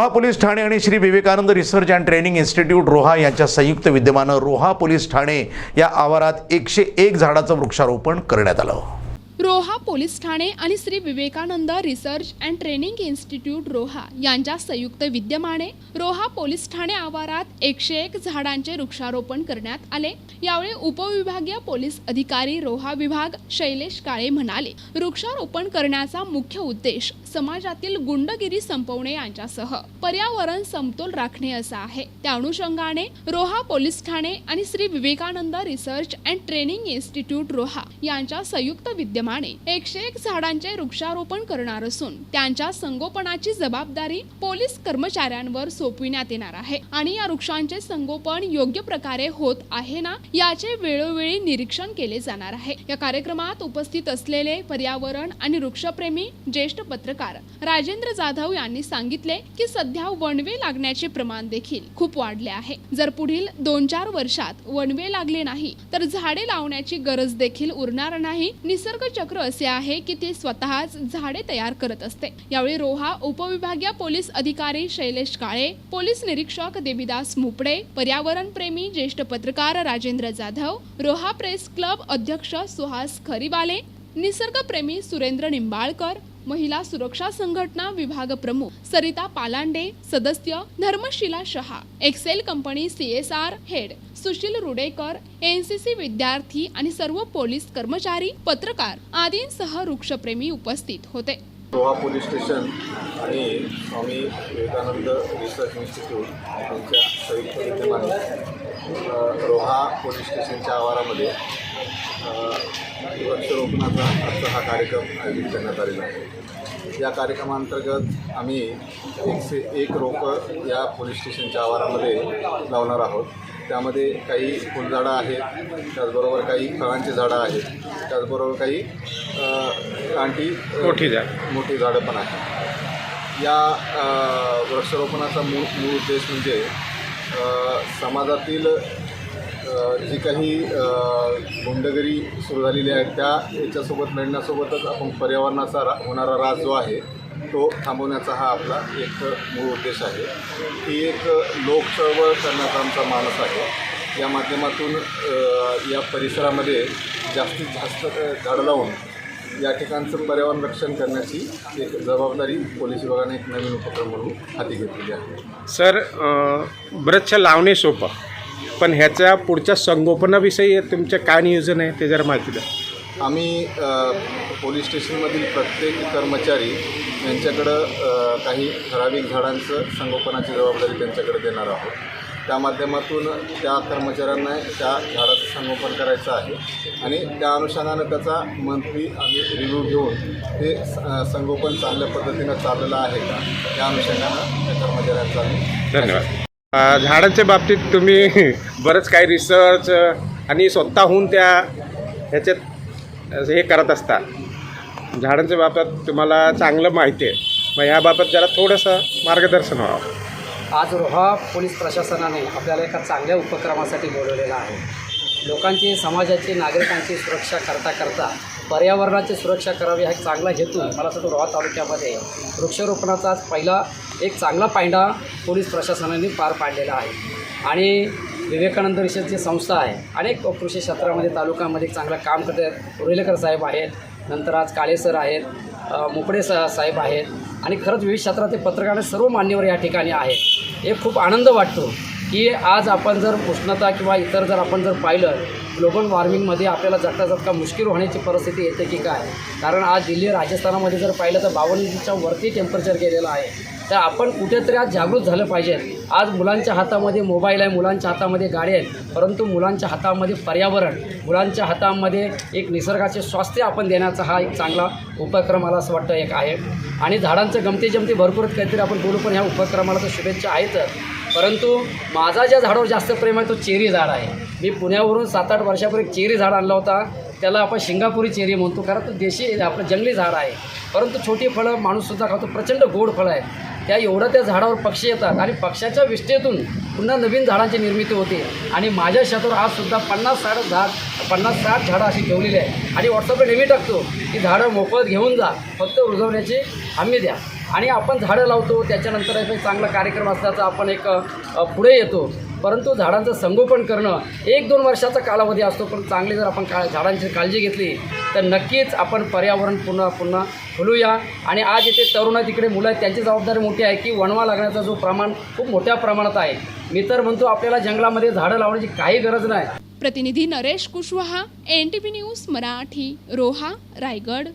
Roha police ठाणे आणि Shri Vivekananda research and training institute Roha यांच्या संयुक्त विद्यमानं रोहा पोलीस ठाणे या आवारात एकशे एक झाडाचं वृक्षारोपण करण्यात आलं. रोहा पोलीस ठाणे आणि Shri Vivekananda research and training institute Roha यांच्या संयुक्त विद्यमाने रोहा पोलीस ठाणे आवारात एकशे एक झाडांचे वृक्षारोपण करण्यात आले. यावेळी उपविभागीय पोलीस अधिकारी रोहा विभाग शैलेश काळे म्हणाले वृक्षारोपण करण्याचा मुख्य उद्देश समाजातील गुंडगिरी संपवणे यांच्यासह पर्यावरण समतोल राखणे असा आहे. त्या अनुषंगाने रोहा पोलीस ठाणे आणि Shri Vivekananda research and training institute Roha यांच्या संयुक्त विद्यमान एकशे एक झाडांचे वृक्षारोपण करणार असून त्यांच्या संगोपनाची जबाबदारी पोलीस कर्मचाऱ्यांवर सोपविण्यात येणार आहे. आणि या वृक्षांचे संगोपन योग्य प्रकारे होत आहे ना याचे वेळोवेळी निरीक्षण केले जाणार आहे. या कार्यक्रमात उपस्थित असलेले पर्यावरण आणि वृक्षप्रेमी ज्येष्ठ पत्रकार राजेंद्र जाधव यांनी सांगितले की सध्या वनवे लागण्याचे प्रमाण देखील खूप वाढले आहे. जर पुढील दोन चार वर्षात वनवे लागले नाही तर झाडे लावण्याची गरज देखील उरणार नाही. निसर्ग चक्र असे आहे की ते स्वतःच झाडे तयार करत असते. यावेळी रोहा उपविभागीय पोलीस अधिकारी शैलेश काळे पोलीस निरीक्षक देवीदास मुपडे पर्यावरण प्रेमी ज्येष्ठ पत्रकार राजेंद्र जाधव रोहा प्रेस क्लब अध्यक्ष सुहास खरीवाले निसर्गप्रेमी सुरेंद्र निंबाळकर महिला सुरक्षा संघटना विभाग प्रमुख सरिता पालांडे सदस्य Dharmashila Shah Excel company CSR head Sushil Rudekar NCC विद्यार्थी आणि सर्व पोलीस कर्मचारी पत्रकार आदींसह वृक्षप्रेमी उपस्थित होते. रोहा पोलीस स्टेशन आणि स्वामी विवेकानंद रिसर्च इन्स्टिट्यूट यांच्या संयुक्त विद्यमाने रोहा पोलीस स्टेशनच्या आवारामध्ये वृक्षरोपणाचा आजचा हा कार्यक्रम आयोजित करण्यात आलेला आहे. या कार्यक्रमांतर्गत आम्ही एकशे एक रोपं या पोलीस स्टेशनच्या आवारामध्ये लावणार आहोत. त्यामध्ये काही फुलझाडं आहेत त्याचबरोबर काही फळांची झाडं आहेत त्याचबरोबर काही अ, मोठी झाडं. मोठी झाडं पण आहेत या वृक्षारोपणाचा मूळ मूळ उद्देश म्हणजे समाजातील जी काही गुंडगिरी सुरू झालेली आहे त्या याच्यासोबत लढण्यासोबतच आपण पर्यावरणाचा रा होणारा राज जो आहे तो थांबवण्याचा हा आपला एक मूळ उद्देश आहे. ही एक लोक चळवळ करण्याचा आमचा मानस आहे. या माध्यमातून या परिसरामध्ये जास्तीत जास्त झाडं लावून या ठिकाणचं पर्यावरण रक्षण करण्याची एक जबाबदारी पोलीस विभागाने एक नवीन उपक्रम म्हणून हाती घेतलेली आहे. सर वृक्ष लावणे सोपं पण ह्याच्या पुढच्या संगोपनाविषयी तुमचं काय नियोजन आहे ते जरा माहिती द्या. आम्ही पोलीस स्टेशनमधील प्रत्येक कर्मचारी यांच्याकडं काही ठराविक झाडांचं संगोपनाची जबाबदारी त्यांच्याकडे देणार आहोत. त्या माध्यमातून त्या कर्मचाऱ्यांना त्या झाडाचं संगोपन करायचं आहे आणि त्या अनुषंगानं त्याचा मंथली आम्ही रिव्ह्यू घेऊन ते स- संगोपन चांगल्या पद्धतीनं चाललेलं आहे का त्या अनुषंगानं त्या कर्मचाऱ्यांचा आम्ही धन्यवाद. झाडांच्या बाबतीत तुम्ही बरंच काही रिसर्च आणि स्वतःहून त्या ह्याच्यात हे करत असता झाडांच्या बाबतीत तुम्हाला चांगलं माहिती आहे. मग ह्याबाबत जरा थोडंसं मार्गदर्शन व्हावं. आज रोहा पोलीस प्रशासनाने आपल्याला एका चांगल्या उपक्रमासाठी बोलवलेला आहे. लोकांची समाजाची नागरिकांची सुरक्षा करता करता पर्यावरणाची सुरक्षा करावी हा एक चांगला हेतू मला वाटतं रोहा तालुक्यामध्ये वृक्षारोपणाचा आज पहिला एक चांगला पायंडा पोलीस प्रशासनाने पार पाडलेला आहे. आणि विवेकानंद रिसर्च जी संस्था आहे. अनेक कृषी क्षेत्रामध्ये तालुक्यामध्ये चांगलं काम करतात उरेलेकर साहेब आहेत. नंतर आज काळे सर आहेत. मुकडे सा साहेब आहेत. आणि खरंच विविध क्षेत्रातील पत्रकार सर्व मान्यवर या ठिकाणी आहेत. एक खूप आनंद वाटतो की आज आपण जर उष्णता किंवा इतर जर आपण जर पाहिलं ग्लोबल वॉर्मिंगमध्ये आपल्याला जगता जगता मुश्किल होण्याची परिस्थिती येते की काय? कारण आज दिल्ली राजस्थानामध्ये जर पाहिलं तर बावन्नच्या वरती टेम्परेचर गेलेलं आहे. तर आपण कुठेतरी आज जागृत झालं पाहिजे. आज मुलांच्या हातामध्ये मोबाईल आहे मुलांच्या हातामध्ये गाडी आहेत परंतु मुलांच्या हातामध्ये पर्यावरण मुलांच्या हातामध्ये एक निसर्गाचे स्वास्थ्य आपण देण्याचा हा एक चांगला उपक्रम मला असं वाटतं एक आहे. आणि झाडांचं गमती जमती भरपूर काहीतरी आपण बोलू पण ह्या उपक्रमाला तर शुभेच्छा आहेतच. परंतु माझा ज्या झाडावर जास्त प्रेम आहे तो चेरी झाड आहे. मी पुण्यावरून सात आठ वर्षापूर्वी एक चेरी झाड आणला होता. त्याला आपण शिंगापुरी चेरी म्हणतो कारण तो देशी आपलं जंगली झाड आहे. परंतु छोटी फळं माणूससुद्धा खातो प्रचंड गोड फळं आहेत. त्या एवढं त्या झाडावर पक्षी येतात आणि पक्ष्याच्या विष्ठेतून पुन्हा नवीन झाडांची निर्मिती होते. आणि माझ्या शेतावर आजसुद्धा पन्नास साठ झाड पन्नास साठ झाडं अशी ठेवलेली आहे. आणि व्हॉट्सअपला नेहमी टाकतो की झाडं मोफत घेऊन जा. फक्त रुजवण्याची हमी द्या. आणि आपण झाडं लावतो त्याच्यानंतर एक चांगला कार्यक्रम असल्याचा आपण एक पुढे येतो. परंतु झाडांचं संगोपन करणं एक दोन वर्षाचा कालावधी असतो पण चांगली जर आपण का झाडांची काळजी घेतली तर नक्कीच आपण पर्यावरण पुन्हा पुन्हा फुलूया आणि आज इथे तरुण तिकडे मुलं आहेत त्यांची जबाबदारी मोठी आहे की वणवा लागण्याचा जो प्रमाण खूप मोठ्या प्रमाणात आहे. मी तर म्हणतो आपल्याला जंगलामध्ये झाडं लावण्याची काही गरज नाही. प्रतिनिधी Naresh Kushwaha N T news Marathi Roha Raigad.